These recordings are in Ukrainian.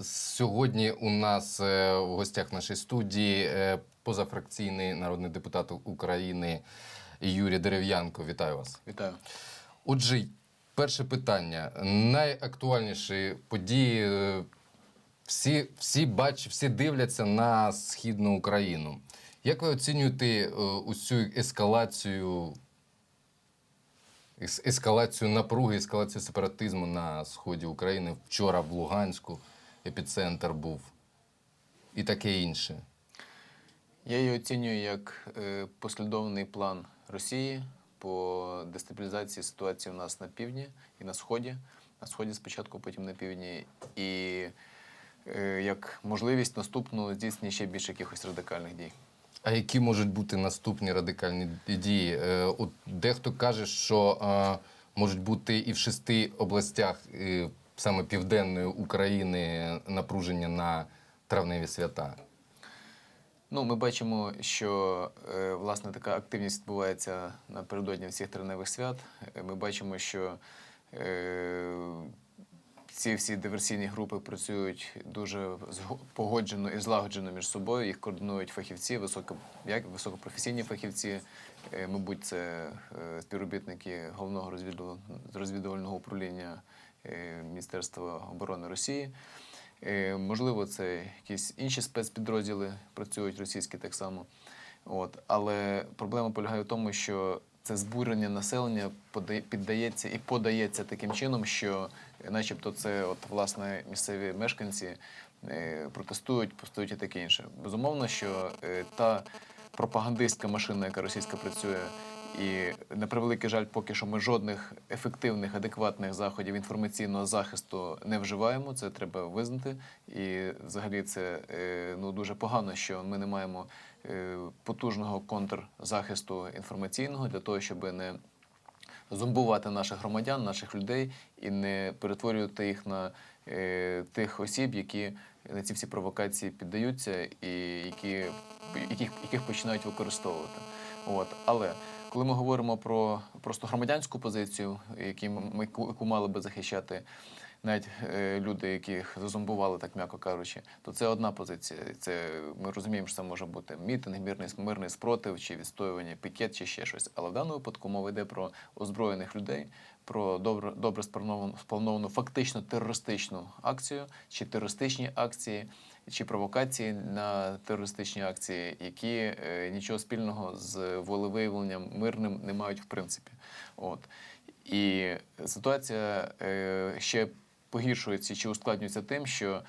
Сьогодні у нас е, в гостях нашої студії е, позафракційний народний депутат України Юрій Дерев'янко. Вітаю вас. Вітаю. Отже, перше питання. Найактуальніші події. е, Всі, всі бачать, всі дивляться на східну Україну. Як ви оцінюєте усю ескалацію, ескалацію напруги, ескалацію сепаратизму на сході України? Вчора в Луганську епіцентр був і таке інше. Я її оцінюю як е, послідовний план Росії по дестабілізації ситуації у нас на півдні і на сході. На сході спочатку, потім на півдні. І е, як можливість наступного здійснення ще більш якихось радикальних дій. А які можуть бути наступні радикальні дії? Е, От дехто каже, що можуть бути і в шести областях саме південної України напруження на травневі свята. Ну, ми бачимо, що е, власне така активність відбувається напередодні всіх травневих свят. Е, Ми бачимо, що е, ці всі диверсійні групи працюють дуже погоджено і злагоджено між собою. Їх координують фахівці, високо, як високопрофесійні фахівці. Мабуть, це співробітники головного розвідувального- управління Міністерства оборони Росії. Е, Можливо, це якісь інші спецпідрозділи працюють російські так само. От. Але проблема полягає в тому, що це збурення населення піддається і подається таким чином, що е, начебто це от, власне місцеві мешканці е, протестують, постують і таке інше. Безумовно, що е, та пропагандистська машина, яка російська працює, і на превеликий жаль, поки що ми жодних ефективних, адекватних заходів інформаційного захисту не вживаємо. Це треба визнати. І взагалі це е, ну дуже погано, що ми не маємо е, потужного контрзахисту інформаційного для того, щоб не зомбувати наших громадян, наших людей і не перетворювати їх на е, тих осіб, які на ці всі провокації піддаються і які, яких, яких починають використовувати. От. Але коли ми говоримо про просто громадянську позицію, які ми, яку мали би захищати навіть е, люди, яких зазомбували, так м'яко кажучи, то це одна позиція. Це ми розуміємо, що це може бути мітинг, мирний, мирний спротив, чи відстоювання пікет, чи ще щось. Але в даному випадку мова йде про озброєних людей, про добре, добре сплановану, фактично терористичну акцію, чи терористичні акції, чи провокації на терористичні акції, які е, нічого спільного з волевиявленням мирним не мають в принципі. От. І ситуація е, ще погіршується чи ускладнюється тим, що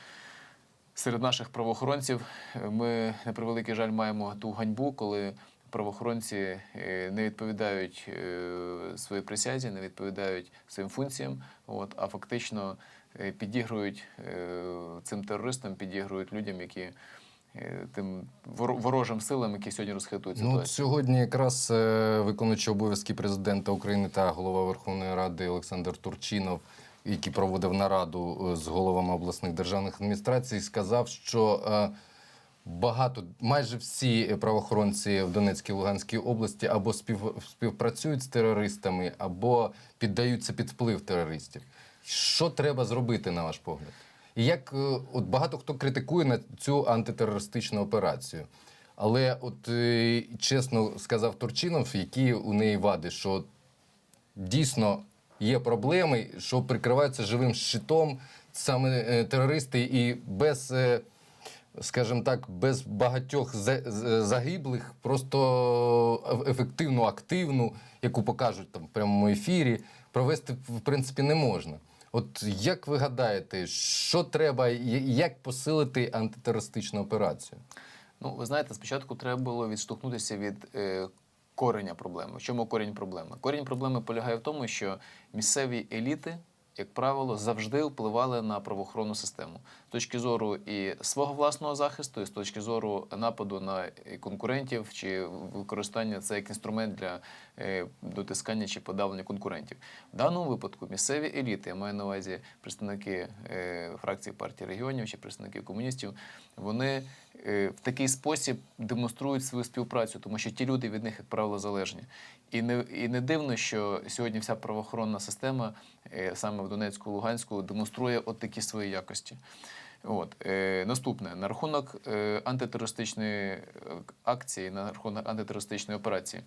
серед наших правоохоронців е, ми, на превеликий жаль, маємо ту ганьбу, коли правоохоронці е, не відповідають е, своїй присязі, не відповідають своїм функціям, от, а фактично е, підігрують цим терористам, підігрують людям, які тим воро- ворожим силам, які сьогодні розхитують Ну, сьогодні якраз виконуючий обов'язки президента України та голова Верховної Ради Олександр Турчинов, який проводив нараду з головами обласних державних адміністрацій, сказав, що багато, майже всі правоохоронці в Донецькій Луганській області або спів, співпрацюють з терористами, або піддаються під вплив терористів. Що треба зробити, на ваш погляд? І як е, от багато хто критикує на цю антитерористичну операцію. Але от е, чесно сказав Турчинов, які у неї вади, що дійсно є проблеми, що прикриваються живим щитом саме е, терористи, і без, скажімо так, без багатьох загиблих, просто ефективну, активну, яку покажуть там в прямому ефірі, провести в принципі не можна. От як ви гадаєте, що треба, як посилити антитерористичну операцію? Ну, ви знаєте, спочатку треба було відштовхнутися від е, кореня проблеми. В чому корінь проблеми? Корінь проблеми полягає в тому, що місцеві еліти, як правило, завжди впливали на правоохоронну систему з точки зору і свого власного захисту, і з точки зору нападу на е, конкурентів чи використання це як інструмент для е, дотискання чи подавлення конкурентів. В даному випадку місцеві еліти, я маю на увазі представники е, фракції партії регіонів чи представники комуністів, вони в такий спосіб демонструють свою співпрацю, тому що ті люди від них, як правило, залежні. І не, і не дивно, що сьогодні вся правоохоронна система саме в Донецьку, Луганську демонструє от такі свої якості. От е, наступне на рахунок е, антитерористичної е, акції, на рахунок антитерористичної операції.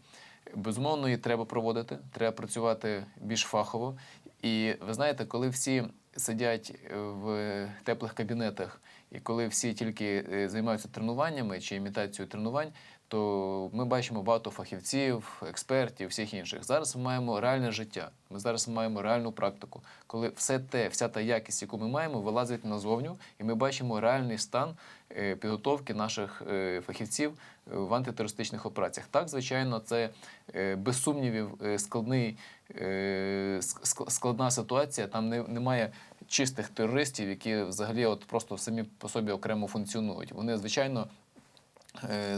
Безумовно, її треба проводити, треба працювати більш фахово. І ви знаєте, коли всі сидять е, в теплих кабінетах, і коли всі тільки е, займаються тренуваннями чи імітацією тренувань, то ми бачимо багато фахівців, експертів, всіх інших. Зараз ми маємо реальне життя. Ми зараз маємо реальну практику, коли все те, вся та якість, яку ми маємо, вилазить назовню, і ми бачимо реальний стан е, підготовки наших е, фахівців е, в антитерористичних операціях. Так, звичайно, це без сумнівів складний, ск- ск- складна ситуація. Там немає чистих терористів, які взагалі от просто самі по собі окремо функціонують. Вони, звичайно,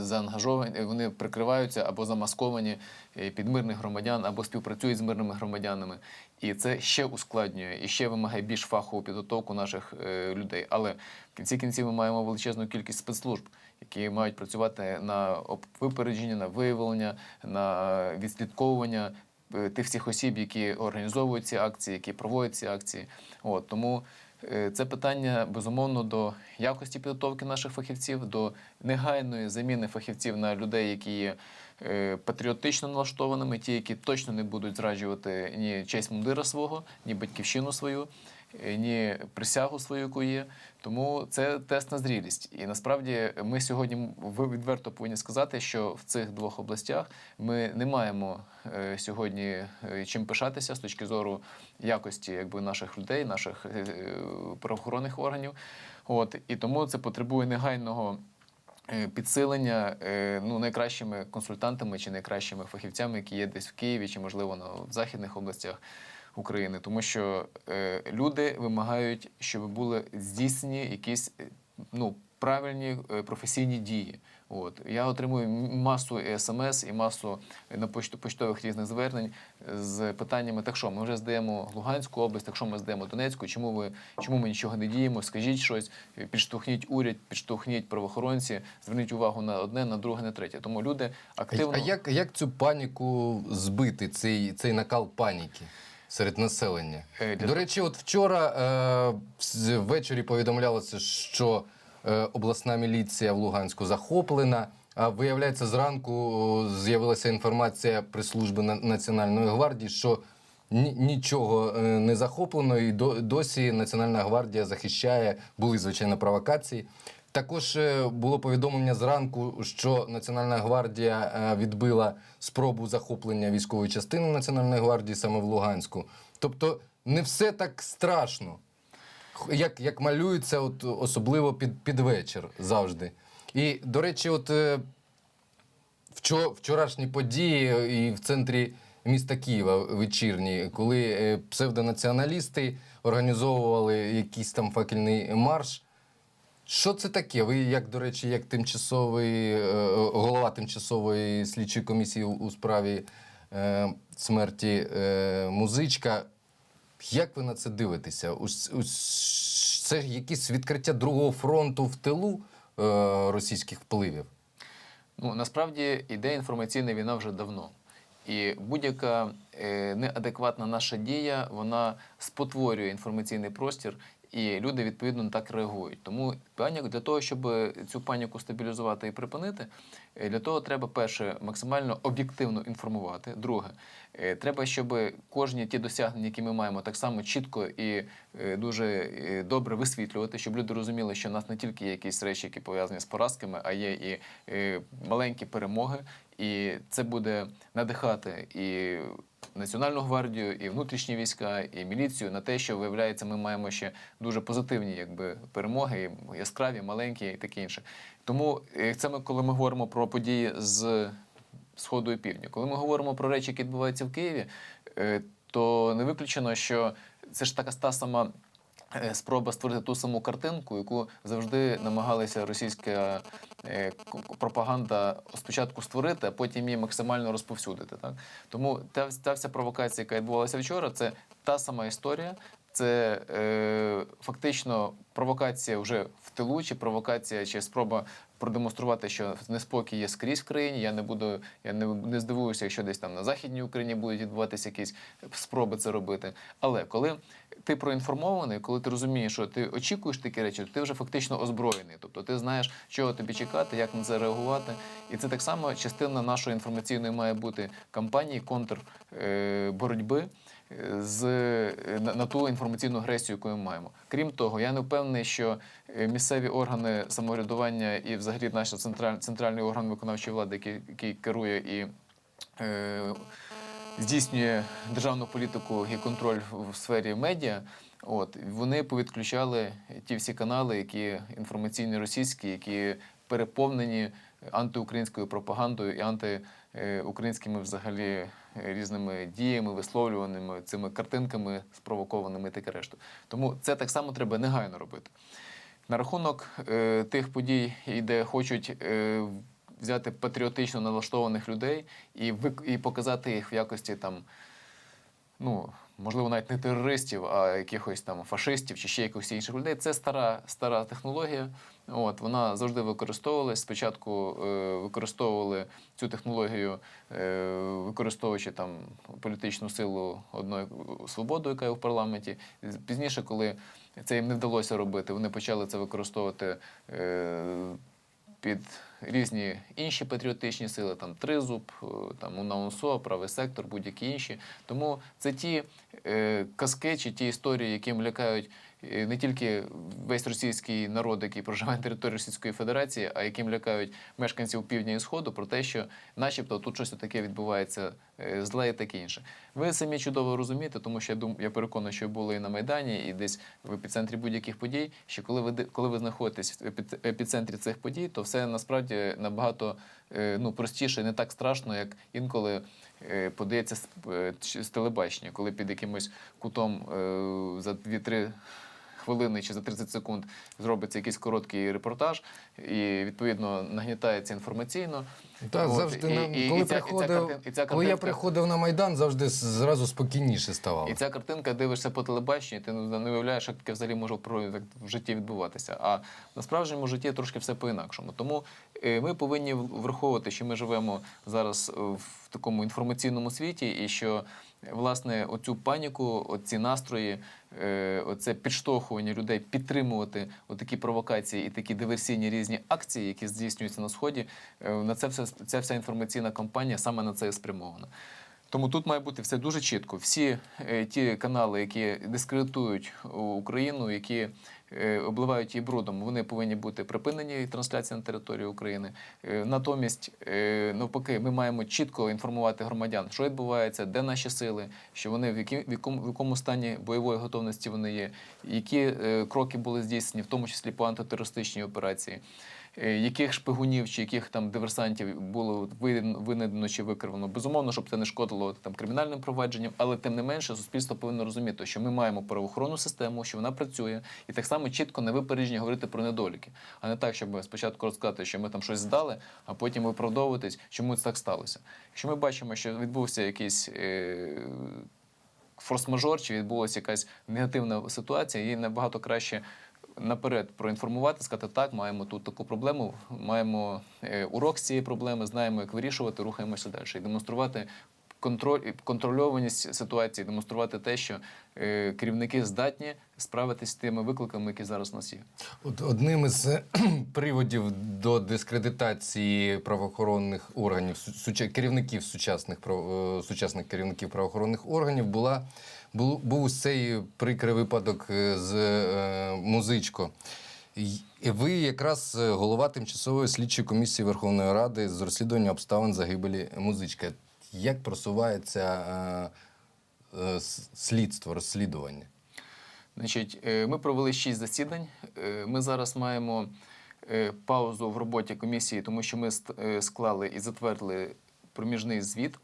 заангажовані, е, вони прикриваються або замасковані е, під мирних громадян, або співпрацюють з мирними громадянами. І це ще ускладнює і ще вимагає більш фахову підготовку наших е, людей. Але в кінці кінців ми маємо величезну кількість спецслужб, які мають працювати на випередження, на виявлення, на відслідковування е, тих всіх осіб, які організовують ці акції, які проводять ці акції. От тому. Е, Це питання безумовно до якості підготовки наших фахівців, до негайної заміни фахівців на людей, які є е, патріотично налаштованими, ті, які точно не будуть зраджувати ні честь мундира свого, ні батьківщину свою, ні присягу свою, яку є. Тому це тест на зрілість. І насправді ми сьогодні відверто повинні сказати, що в цих двох областях ми не маємо е, сьогодні е, чим пишатися з точки зору якості якби, наших людей, наших е, правоохоронних органів. От, і тому це потребує негайного е, підсилення е, ну, найкращими консультантами чи найкращими фахівцями, які є десь в Києві чи, можливо, на, в західних областях України. Тому що е, люди вимагають, щоб були здійснені якісь е, ну, правильні е, професійні дії. От. Я отримую масу смс і масу е, на почту, почтових різних звернень з питаннями: так що, ми вже здаємо Луганську область, так що ми здаємо Донецьку, чому, ви, чому ми нічого не діємо? Скажіть щось, е, підштовхніть уряд, підштовхніть правоохоронці, зверніть увагу на одне, на друге, на третє. Тому люди активно. а як, як цю паніку збити, цей, цей накал паніки серед населення? Е, До речі, от вчора е, ввечері повідомлялося, що е, обласна міліція в Луганську захоплена. А виявляється, зранку з'явилася інформація прес-служби На- Національної гвардії, що ні- нічого е, не захоплено, і до- досі Національна гвардія захищає, були звичайно провокації. Також е, було повідомлення зранку, що Національна гвардія е, відбила спробу захоплення військової частини Національної гвардії саме в Луганську. Тобто не все так страшно, як, як малюється, от, особливо під, під вечір завжди. І, до речі, от е, вчорашні події і в центрі міста Києва вечірні, коли псевдонаціоналісти організовували якийсь там факельний марш. Що це таке? Ви, як, до речі, як тимчасовий е, голова тимчасової слідчої комісії у справі е, смерті е, музичка, як ви на це дивитеся? Ус- ус- Це якесь відкриття другого фронту в тилу е, російських впливів? Ну насправді іде інформаційна війна вже давно. І будь-яка е, неадекватна наша дія вона спотворює інформаційний простір, і люди відповідно так реагують. Тому паніку для того, щоб цю паніку стабілізувати і припинити, е, для того треба перше максимально об'єктивно інформувати. Друге, треба, щоб кожні ті досягнення, які ми маємо, так само чітко і е, дуже е, добре висвітлювати, щоб люди розуміли, що в нас не тільки є якісь речі, які пов'язані з поразками, а є і е, маленькі перемоги. І це буде надихати і Національну гвардію, і внутрішні війська, і міліцію на те, що виявляється, ми маємо ще дуже позитивні якби, перемоги, яскраві, маленькі і таке інше. Тому е, це ми, коли ми говоримо про події з Сходу і півдня. Коли ми говоримо про речі, які відбуваються в Києві, е, то не виключено, що це ж така та сама е, спроба створити ту саму картинку, яку завжди намагалася російська е, пропаганда спочатку створити, а потім її максимально розповсюдити. Так? Тому та, та вся провокація, яка відбувалася вчора, це та сама історія. Це е, фактично провокація вже в тилу, чи провокація, чи спроба продемонструвати, що неспокій є скрізь в країні. Я не буду, я не, не здивуюся, якщо десь там на західній Україні будуть відбуватися якісь спроби це робити. Але коли ти проінформований, коли ти розумієш, що ти очікуєш такі речі, ти вже фактично озброєний. Тобто ти знаєш, чого тобі чекати, як на це реагувати. І це так само частина нашої інформаційної має бути кампанії контрборотьби з е, на, на ту інформаційну агресію, яку ми маємо. Крім того, я не впевнений, що е, місцеві органи самоврядування і взагалі наш централь, центральний орган виконавчої влади, який, який керує і е, здійснює державну політику і контроль в сфері медіа. От вони повідключали ті всі канали, які інформаційні російські, які переповнені антиукраїнською пропагандою і антиукраїнськими взагалі е, різними діями, висловлюваними цими картинками спровокованими таке решту. Тому це так само треба негайно робити. На рахунок е, тих подій, де хочуть е, взяти патріотично налаштованих людей і, вик- і показати їх в якості там, ну, можливо, навіть не терористів, а якихось там фашистів чи ще якихось інших людей. Це стара, стара технологія. От, вона завжди використовувалась. Спочатку е, використовували цю технологію, е, використовуючи там політичну силу одної свободу, яка є в парламенті. Пізніше, коли це їм не вдалося робити, вони почали це використовувати. Е, під різні інші патріотичні сили, там Тризуб, е, там УНАУНСО, правий сектор, будь-які інші. Тому це ті е, казки чи ті історії, яким лякають е, не тільки весь російський народ, який проживає на території Російської Федерації, а яким лякають мешканців півдня і сходу про те, що, начебто, тут щось таке відбувається е, зле і таке інше. Ви самі чудово розумієте, тому що я дум, я переконаний, що були і на майдані, і десь в епіцентрі будь-яких подій. Що коли ви коли ви знаходитесь в епі- епіцентрі цих подій, то все насправді набагато е, ну простіше, не так страшно, як інколи е, подається з, телебачення, коли під якимось кутом за 2-3 хвилини чи за 30 секунд зробиться якийсь короткий репортаж, і відповідно нагнітається інформаційно. Так, От, завжди і- на- і- і коли ця- і ця приходив, картин- і ця коли я приходив на Майдан, завжди зразу спокійніше ставало. І ця картинка дивишся по телебаченню, і ти не уявляєш, як таке взагалі може в житті відбуватися. А на справжньому житті трошки все по-інакшому. Тому е, ми повинні враховувати, що ми живемо зараз е, в такому інформаційному світі, і що власне оцю паніку, оці настрої, е, оце підштовхування людей підтримувати отакі провокації і такі диверсійні різні акції, які здійснюються на сході. е, На це все ця вся інформаційна кампанія саме на це і спрямована. Тому тут має бути все дуже чітко. Всі е, ті канали, які дискредитують Україну, які обливають її брудом, вони повинні бути припинені трансляція на території України. Е, натомість, е, навпаки, ми маємо чітко інформувати громадян, що відбувається, де наші сили, що вони в, які, в, якому, в якому стані бойової готовності вони є, які е, кроки були здійснені, в тому числі по антитерористичній операції. Е, Яких шпигунів чи яких там диверсантів було винайдено- чи викривано? Безумовно, щоб це не шкодило там кримінальним провадженням, але тим не менше суспільство повинно розуміти, що ми маємо правоохоронну систему, що вона працює, і так само чітко на випередження говорити про недоліки, а не так, щоб спочатку розказати, що ми там щось здали, а потім виправдовуватись, чому це так сталося. Якщо ми бачимо, що відбувся якийсь. Е- Форс-мажор, чи відбулася якась негативна ситуація, її набагато краще наперед проінформувати, сказати, так, маємо тут таку проблему, маємо е, урок з цієї проблеми, знаємо, як вирішувати, рухаємося далі. І демонструвати контроль, контрольованість ситуації, демонструвати те, що е, керівники здатні справитися з тими викликами, які зараз у нас є. От одним із е, приводів до дискредитації правоохоронних органів, су- суча- керівників сучасних е, сучасних керівників правоохоронних органів була бу- був ось цей прикрий випадок е, з е, музичко. Ви якраз голова тимчасової слідчої комісії Верховної Ради з розслідування обставин загибелі музичка. Як просувається е, е, слідство, розслідування? Значить, е, ми провели шість засідань. Е, Ми зараз маємо е, паузу в роботі комісії, тому що ми склали і затвердили проміжний звіт.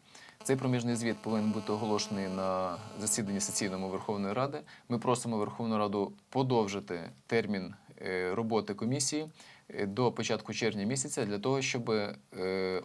Цей проміжний звіт повинен бути оголошений на засіданні сесійному Верховної Ради. Ми просимо Верховну Раду подовжити термін роботи комісії до початку червня місяця для того, щоб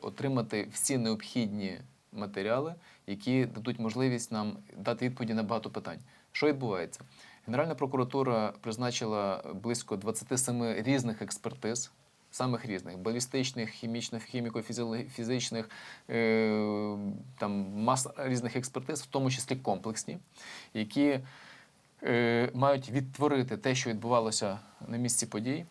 отримати всі необхідні матеріали, які дадуть можливість нам дати відповіді на багато питань. Що відбувається? Генеральна прокуратура призначила близько 27 різних експертиз, самих різних балістичних, хімічних, хіміко-фізичних, е, там маса різних експертиз, в тому числі комплексні, які е, мають відтворити те, що відбувалося на місці подій.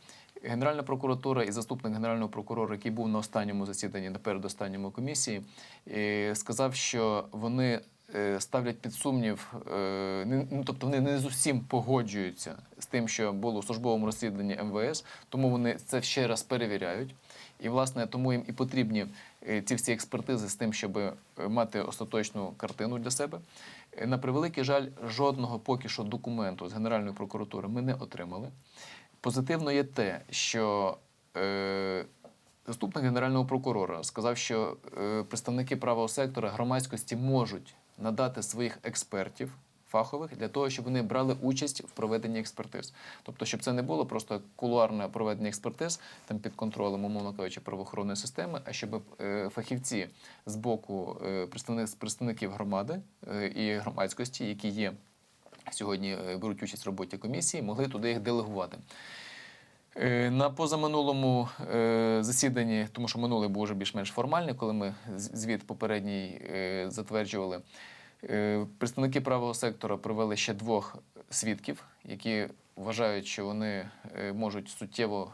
Генеральна прокуратура і заступник генерального прокурора, який був на останньому засіданні, на передостанньому комісії, е, сказав, що вони е, ставлять під сумнів, е, ну тобто вони не з усім погоджуються з тим, що було у службовому розслідуванні МВС, тому вони це ще раз перевіряють. І, власне, тому їм і потрібні ці всі експертизи з тим, щоб мати остаточну картину для себе. На превеликий жаль, жодного поки що документу з Генеральної прокуратури ми не отримали. Позитивно є те, що е, заступник генерального прокурора сказав, що е, представники правого сектора громадськості можуть надати своїх експертів фахових для того, щоб вони брали участь в проведенні експертиз. Тобто, щоб це не було просто кулуарне проведення експертиз там під контролем, умовно кажучи, правоохоронної системи, а щоб е, фахівці з боку е, представник- представників громади е, і громадськості, які є сьогодні е, беруть участь в роботі комісії, могли туди їх делегувати. Е, На позаминулому е, засіданні, тому що минулий був вже більш-менш формальний, коли ми звіт попередній затверджували, представники правого сектора провели ще двох свідків, які вважають, що вони можуть суттєво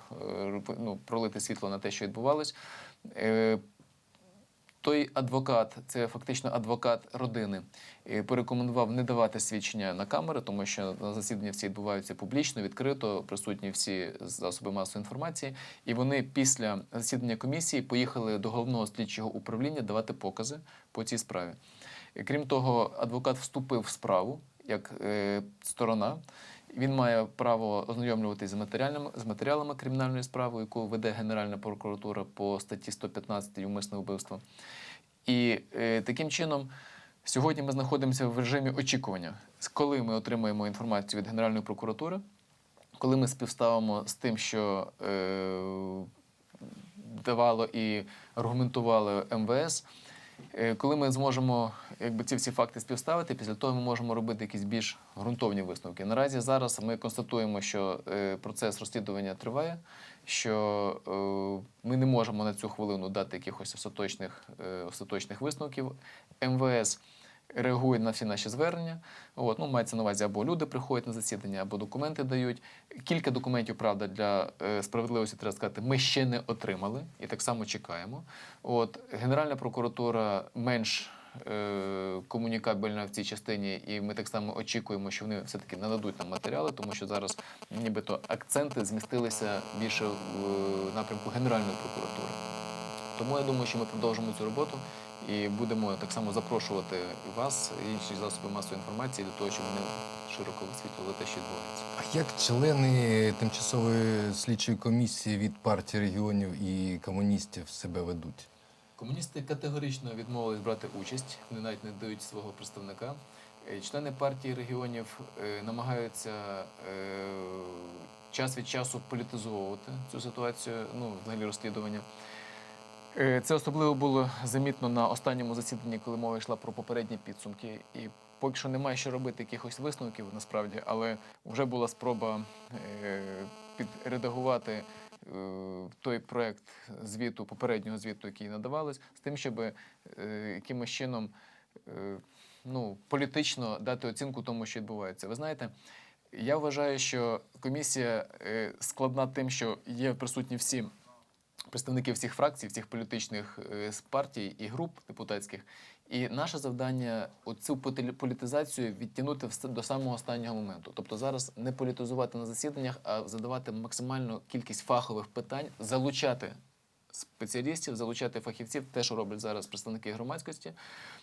ну, пролити світло на те, що відбувалось. Той адвокат, це фактично адвокат родини, е, порекомендував не давати свідчення на камери, тому що на засіданні всі відбуваються публічно, відкрито, присутні всі засоби масової інформації. І вони після засідання комісії поїхали до головного слідчого управління давати покази по цій справі. Крім того, адвокат вступив в справу як е, сторона. Він має право ознайомлюватися з матеріалами, з матеріалами кримінальної справи, яку веде Генеральна прокуратура по статті 115 умисне вбивство. І е, таким чином сьогодні ми знаходимося в режимі очікування, коли ми отримаємо інформацію від Генеральної прокуратури, коли ми співставимо з тим, що е, давало і аргументувало МВС. Е, Коли ми зможемо якби, ці всі факти співставити, після того ми можемо робити якісь більш ґрунтовні висновки. Наразі зараз ми констатуємо, що е, процес розслідування триває, що е, ми не можемо на цю хвилину дати якихось остаточних, остаточних висновків. МВС реагує на всі наші звернення. От, ну, мається на увазі, або люди приходять на засідання, або документи дають. Кілька документів, правда, для е, справедливості треба сказати, ми ще не отримали і так само чекаємо. От, Генеральна прокуратура менш е, комунікабельна в цій частині, і ми так само очікуємо, що вони все-таки нададуть нам матеріали, тому що зараз нібито акценти змістилися більше в е, напрямку Генеральної прокуратури. Тому я думаю, що ми продовжимо цю роботу і будемо так само запрошувати і вас, і інші засоби масової інформації для того, щоб вони широко висвітлювали те, що відбувається. А як члени тимчасової слідчої комісії від партії регіонів і комуністів себе ведуть? Комуністи категорично відмовились брати участь, вони навіть не дають свого представника. Е, Члени партії регіонів е, намагаються е, час від часу політизовувати цю ситуацію, ну, взагалі розслідування. Е, Це особливо було замітно на останньому засіданні, коли мова йшла про попередні підсумки. І поки що немає що робити якихось висновків насправді, але вже була спроба е, підредагувати е, той проект звіту, попереднього звіту, який надавались, з тим, щоб якимось чином ну, політично дати оцінку тому, що відбувається. Ви знаєте, я вважаю, що комісія складна тим, що є присутні всі представники всіх фракцій, всіх політичних е, партій і груп депутатських. І наше завдання оцю політизацію відтягнути до самого останнього моменту. Тобто зараз не політизувати на засіданнях, а задавати максимальну кількість фахових питань, залучати спеціалістів, залучати фахівців, те, що роблять зараз представники громадськості,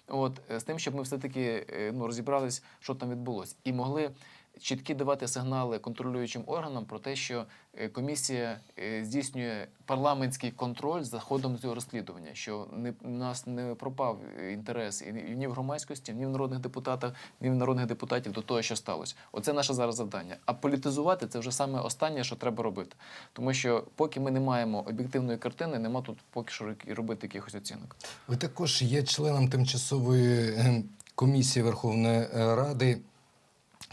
от е, з тим, щоб ми все-таки е, ну, розібрались, що там відбулося, і могли чіткі давати сигнали контролюючим органам про те, що е, комісія е, здійснює парламентський контроль за ходом цього розслідування, що не у нас не пропав інтерес і ні- в громадськості, ні в народних депутатах, ні в народних депутатів до того, що сталося. Оце наше зараз завдання. А політизувати це вже саме останнє, що треба робити. Тому що поки ми не маємо об'єктивної картини, нема тут поки що робити якихось оцінок. Ви також є членом тимчасової е, комісії Верховної е, Ради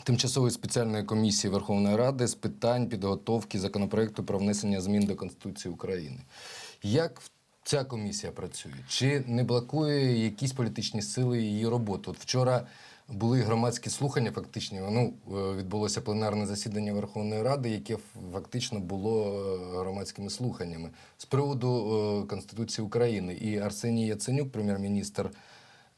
Тимчасової спеціальної комісії Верховної Ради з питань підготовки законопроекту про внесення змін до Конституції України. Як ця комісія працює? Чи не блокує якісь політичні сили її роботу? От вчора були громадські слухання, фактично, ну, е, відбулося пленарне засідання Верховної Ради, яке фактично було е, громадськими слуханнями з приводу е, Конституції України. І Арсеній Яценюк, прем'єр-міністр,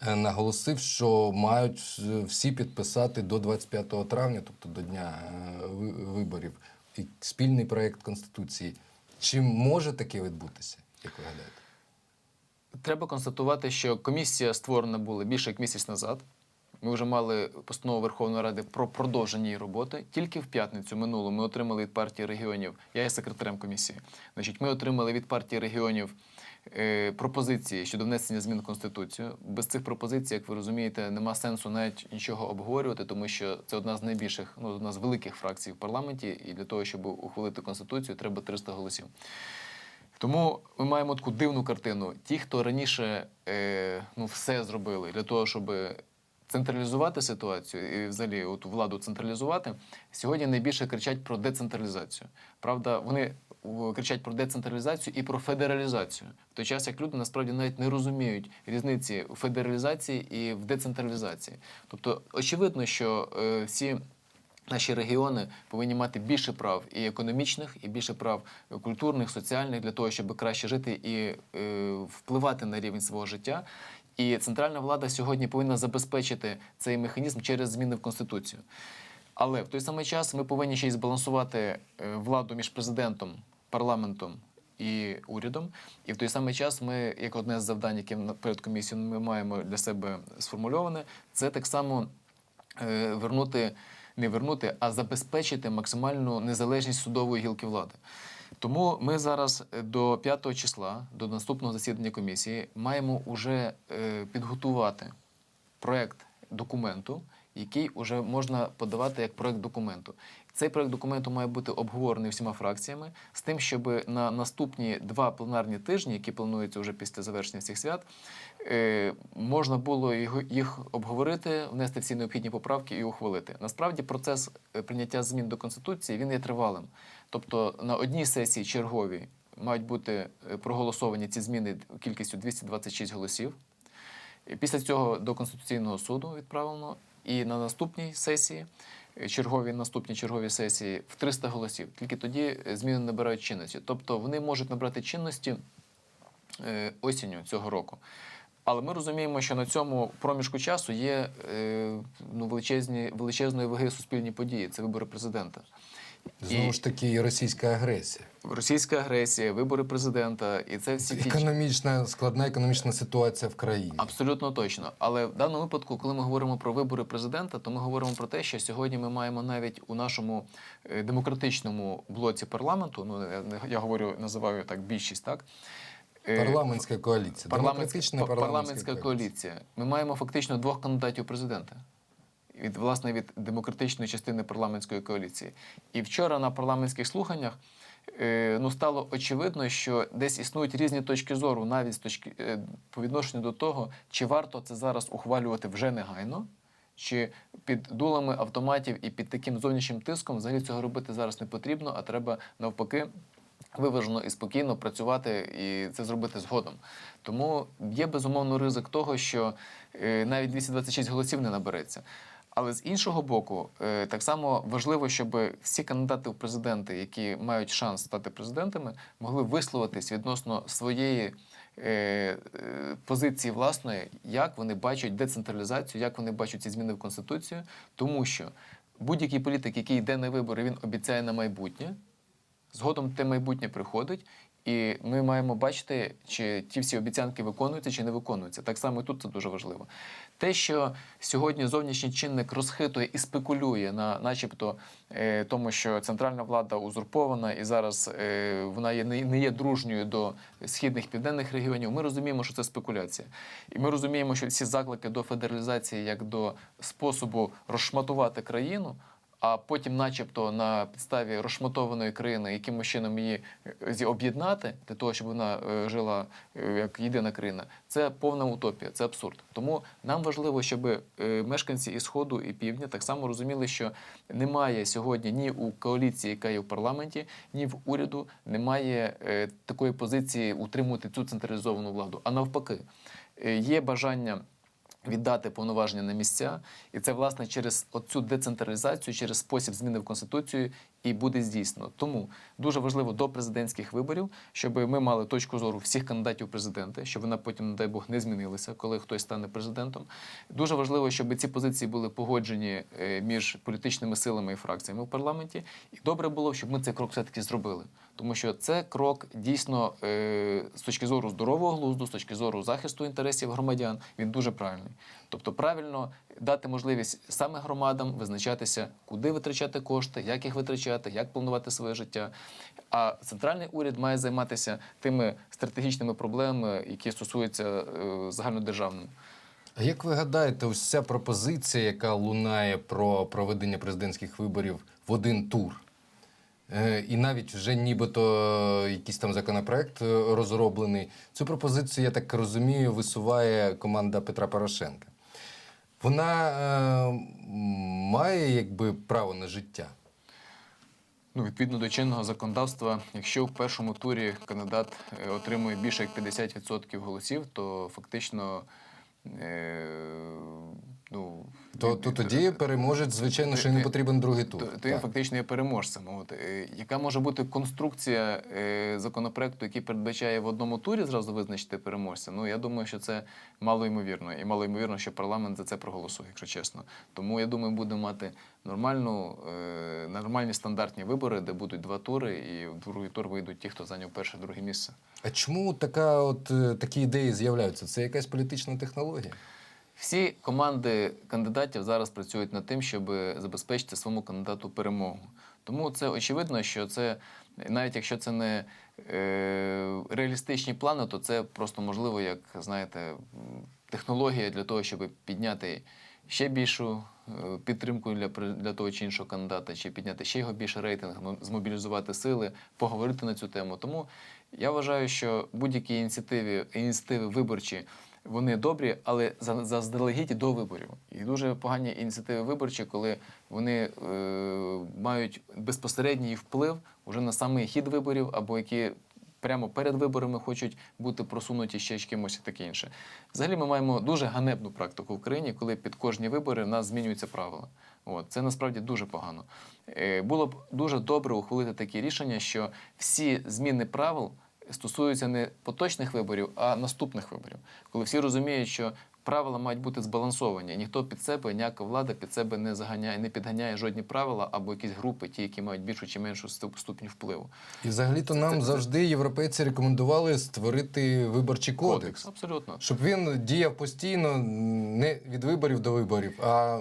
наголосив, що мають е, всі підписати до 25 травня, тобто до дня е, виборів, і спільний проєкт Конституції. Чи може таке відбутися, як ви гадаєте? Треба констатувати, що комісія створена була більше як місяць назад. Ми вже мали постанову Верховної Ради про продовження її роботи. Тільки в п'ятницю минулу ми отримали від партії регіонів. Я є секретарем комісії. Значить, ми отримали від партії регіонів е, пропозиції щодо внесення змін в конституцію. Без цих пропозицій, як ви розумієте, нема сенсу навіть нічого обговорювати, тому що це одна з найбільших, ну одна з великих фракцій в парламенті. І для того, щоб ухвалити конституцію, треба 300 голосів. Тому ми маємо таку дивну картину. Ті, хто раніше е, ну, все зробили для того, щоб централізувати ситуацію і взагалі от владу централізувати, сьогодні найбільше кричать про децентралізацію. Правда, вони кричать про децентралізацію і про федералізацію. В той час як люди насправді навіть не розуміють різниці у федералізації і в децентралізації. Тобто, очевидно, що е, всі Наші регіони повинні мати більше прав і економічних, і більше прав культурних, соціальних для того, щоб краще жити і е, впливати на рівень свого життя. І центральна влада сьогодні повинна забезпечити цей механізм через зміни в конституцію. Але в той самий час ми повинні ще й збалансувати е, владу між президентом, парламентом і урядом. І в той самий час ми, як одне з завдань, яке перед комісією ми маємо для себе сформульоване, це так само е, вернути, не вернути, а забезпечити максимальну незалежність судової гілки влади. Тому ми зараз е, до 5 числа, до наступного засідання комісії, маємо вже підготувати проект документу, який вже можна подавати як проект документу. Цей проект документу має бути обговорений всіма фракціями з тим, щоб на наступні два пленарні тижні, які плануються вже після завершення всіх свят, е, можна було їх обговорити, внести всі необхідні поправки і ухвалити. Насправді процес е, прийняття змін до конституції він є тривалим. Тобто на одній сесії черговій мають бути е, проголосовані ці зміни кількістю 226 голосів. Після цього до Конституційного суду відправлено. І на наступній сесії, е, чергові наступні чергові сесії, в 300 голосів. Тільки тоді е, зміни набирають чинності. Тобто вони можуть набрати чинності е, осінню цього року. Але ми розуміємо, що на цьому проміжку часу є ну, величезні, величезної ваги суспільні події. Це вибори президента. Знову ж таки, російська агресія. Російська агресія, вибори президента, і це всі Економічна, складна економічна ситуація в країні. Абсолютно точно. Але в даному випадку, коли ми говоримо про вибори президента, то ми говоримо про те, що сьогодні ми маємо навіть у нашому е, демократичному блоці парламенту, ну я, я говорю, називаю так більшість, так. Е, Парламентська коаліція. Парламентська, парламентська, парламентська коаліція. Ми маємо фактично двох кандидатів президента. Від власне від демократичної частини парламентської коаліції. І вчора на парламентських слуханнях ну стало очевидно, що десь існують різні точки зору, навіть точки е, по відношенню до того, чи варто це зараз ухвалювати вже негайно, чи під дулами автоматів і під таким зовнішнім тиском взагалі цього робити зараз не потрібно, а треба навпаки виважено і спокійно працювати і це зробити згодом. Тому є безумовно ризик того, що е, навіть 226 голосів не набереться. Але з іншого боку, е, так само важливо, щоб всі кандидати в президенти, які мають шанс стати президентами, могли висловитись відносно своєї е, позиції власної, як вони бачать децентралізацію, як вони бачать ці зміни в конституцію, тому що будь-який політик, який йде на вибори, він обіцяє на майбутнє. Згодом те майбутнє приходить, і ми маємо бачити, чи ті всі обіцянки виконуються чи не виконуються. Так само і тут це дуже важливо. Те, що сьогодні зовнішній чинник розхитує і спекулює на, начебто, е, тому, що центральна влада узурпована і зараз е, вона є не, не є дружньою до східних південних регіонів. Ми розуміємо, що це спекуляція, і ми розуміємо, що всі заклики до федералізації як до способу розшматувати країну а потім, начебто, на підставі розшматованої країни, якимось чином її е, об'єднати для того, щоб вона е, жила е, як єдина країна, це повна утопія, це абсурд. Тому нам важливо, щоб мешканці і сходу і півдня так само розуміли, що немає сьогодні ні у коаліції, яка є в парламенті, ні в уряду, немає такої позиції утримувати цю централізовану владу. А навпаки, є бажання. Віддати повноваження на місця, і це власне через оцю децентралізацію, через спосіб зміни в конституцію і буде здійснено. Тому дуже важливо до президентських виборів, щоб ми мали точку зору всіх кандидатів в президенти, щоб вона потім, не дай Бог, не змінилася, коли хтось стане президентом. Дуже важливо, щоб ці позиції були погоджені е, між політичними силами і фракціями в парламенті. І добре було, щоб ми цей крок все-таки зробили. Тому що це крок дійсно е, з точки зору здорового глузду, з точки зору захисту інтересів громадян, він дуже правильний. Тобто, правильно дати можливість саме громадам визначатися, куди витрачати кошти, як їх витрачати, як планувати своє життя. А центральний уряд має займатися тими стратегічними проблемами, які стосуються е, загальнодержавним. А як ви гадаєте, ось ця пропозиція, яка лунає про проведення президентських виборів в один тур? Е, І навіть вже нібито якийсь там законопроект е, розроблений. Цю пропозицію, я так розумію, висуває команда Петра Порошенка. Вона е, має якби право на життя. Ну, відповідно до чинного законодавства, якщо в першому турі кандидат е, отримує більше як 50% голосів, то фактично е, ну, То, то тоді переможець, звичайно, що не потрібен другий тур. то, він фактично є переможцем. От, е, яка може бути конструкція е, законопроекту, який передбачає в одному турі зразу визначити переможця? Ну я думаю, що це мало ймовірно. І мало ймовірно, що парламент за це проголосує, якщо чесно. Тому я думаю, будемо мати нормальну, е, нормальні стандартні вибори, де будуть два тури, і в другий тур вийдуть ті, хто зайняв перше, друге місце. А чому така от, такі ідеї з'являються? Це якась політична технологія? Всі команди кандидатів зараз працюють над тим, щоб забезпечити своєму кандидату перемогу. Тому це очевидно, що це навіть якщо це не е, реалістичні плани, то це просто можливо, як знаєте, технологія для того, щоб підняти ще більшу е, підтримку для, для того чи іншого кандидата, чи підняти ще його більше рейтинг, змобілізувати сили, поговорити на цю тему. Тому я вважаю, що будь-які ініціативи, ініціативи виборчі. Вони добрі, але за- заздалегідь до виборів. І дуже погані ініціативи виборчі, коли вони е, мають безпосередній вплив уже на самий хід виборів, або які прямо перед виборами хочуть бути просунуті ще з кимось і таке інше. Взагалі, ми маємо дуже ганебну практику в країні, коли під кожні вибори в нас змінюються правила. От це насправді дуже погано. Е, було б дуже добре ухвалити такі рішення, що всі зміни правил стосуються не поточних виборів, а наступних виборів, коли всі розуміють, що правила мають бути збалансовані. Ніхто під себе, ніяка влада під себе не заганяє, не підганяє жодні правила або якісь групи, ті, які мають більшу чи меншу ступ- ступінь впливу. І взагалі-то нам це- це- завжди європейці рекомендували створити виборчий кодекс, абсолютно. щоб він діяв постійно не від виборів до виборів, а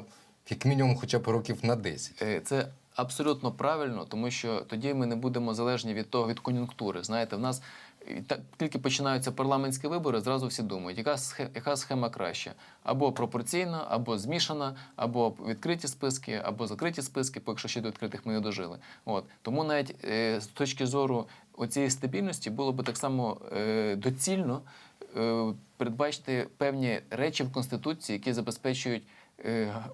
як мінімум хоча б років на 10. Е, Це абсолютно правильно, тому що тоді ми не будемо залежні від того від кон'юнктури. Знаєте, в нас так тільки починаються парламентські вибори, зразу всі думають, яка схема, яка схема краща: або пропорційна, або змішана, або відкриті списки, або закриті списки, бо якщо ще до відкритих ми не дожили. От тому навіть е, з точки зору оцієї стабільності було би так само е, доцільно е, передбачити певні речі в конституції, які забезпечують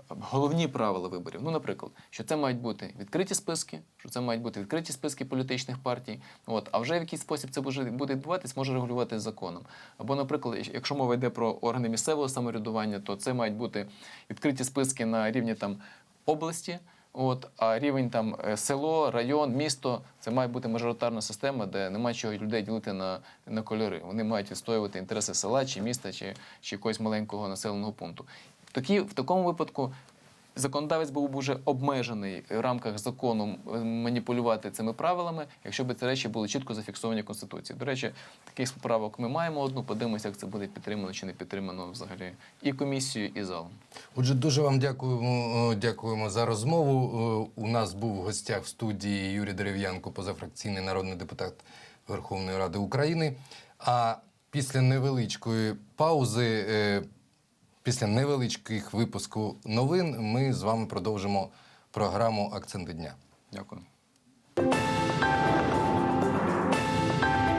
головні правила виборів. Ну, наприклад, що це мають бути відкриті списки, що це мають бути відкриті списки політичних партій. От, а вже в який спосіб це буде відбуватись, може регулювати законом. Або, наприклад, якщо мова йде про органи місцевого самоврядування, то це мають бути відкриті списки на рівні там області. От, а рівень там е, село, район, місто це має бути мажоритарна система, де немає чого людей ділити на, на кольори. Вони мають відстоювати інтереси села чи міста, чи, чи якогось маленького населеного пункту. Такі, в такому випадку законодавець був би вже обмежений в рамках закону маніпулювати цими правилами, якщо б ці речі були чітко зафіксовані в Конституції. До речі, таких поправок ми маємо одну. Подивимося, як це буде підтримано чи не підтримано взагалі і комісією, і залом. Отже, дуже вам дякуємо, дякуємо за розмову. У нас був в гостях в студії Юрій Дерев'янко, позафракційний народний депутат Верховної Ради України. А після невеличкої паузи, е, після невеличких випуску новин, ми з вами продовжимо програму Акценти дня. Дякую.